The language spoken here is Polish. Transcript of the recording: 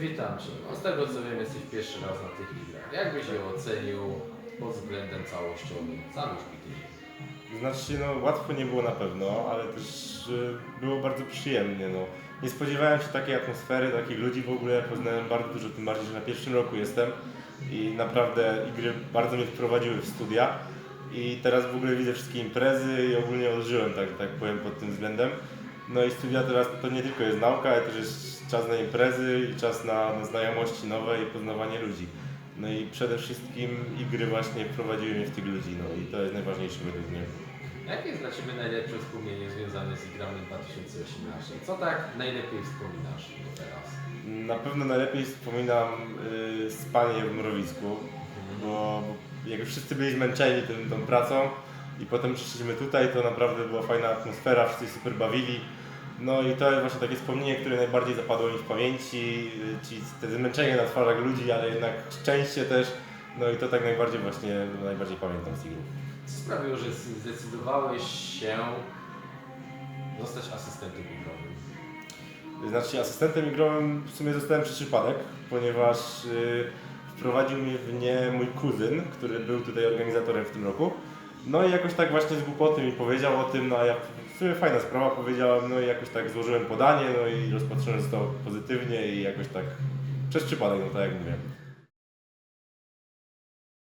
Witam Cię. No, z tego co wiem, jesteś pierwszy raz na tych igrach. Jak byś je ocenił pod względem całościowym? Zanurz mi tydzień. Znaczy, no łatwo nie było na pewno, ale też e, było bardzo przyjemnie. No. Nie spodziewałem się takiej atmosfery, takich ludzi w ogóle. Poznałem bardzo dużo, tym bardziej, że na pierwszym roku jestem i naprawdę igry bardzo mnie wprowadziły w studia. I teraz w ogóle widzę wszystkie imprezy i ogólnie odżyłem, tak, tak powiem, pod tym względem. No i studia teraz to nie tylko jest nauka, ale też jest czas na imprezy i czas na, na znajomości nowe i poznawanie ludzi. No i przede wszystkim igry właśnie wprowadziły mnie w tych ludzi, no i to jest najważniejsze według mnie. Jakie jest dla Ciebie najlepsze wspomnienie związane z igrami 2018? Co tak najlepiej wspominasz do teraz? Na pewno najlepiej wspominam y, spanie w mrowisku, bo jak już wszyscy byli zmęczeni tym, tą pracą i potem przyszliśmy tutaj, to naprawdę była fajna atmosfera, wszyscy się super bawili. No i to jest właśnie takie wspomnienie, które najbardziej zapadło mi w pamięci, czyli te zmęczenie na twarzach ludzi, ale jednak szczęście też. No i to tak najbardziej właśnie, najbardziej pamiętam z igry. Co sprawiło, że zdecydowałeś się zostać asystentem igrowym? Znaczy asystentem igrowym w sumie zostałem przez przypadek, ponieważ y, wprowadził mnie w nie mój kuzyn, który był tutaj organizatorem w tym roku. No i jakoś tak właśnie z głupoty mi powiedział o tym, no a ja w sumie fajna sprawa powiedziałem, no i jakoś tak złożyłem podanie, no i rozpatrzyłem to pozytywnie i jakoś tak przez przypadek, no tak jak mówię.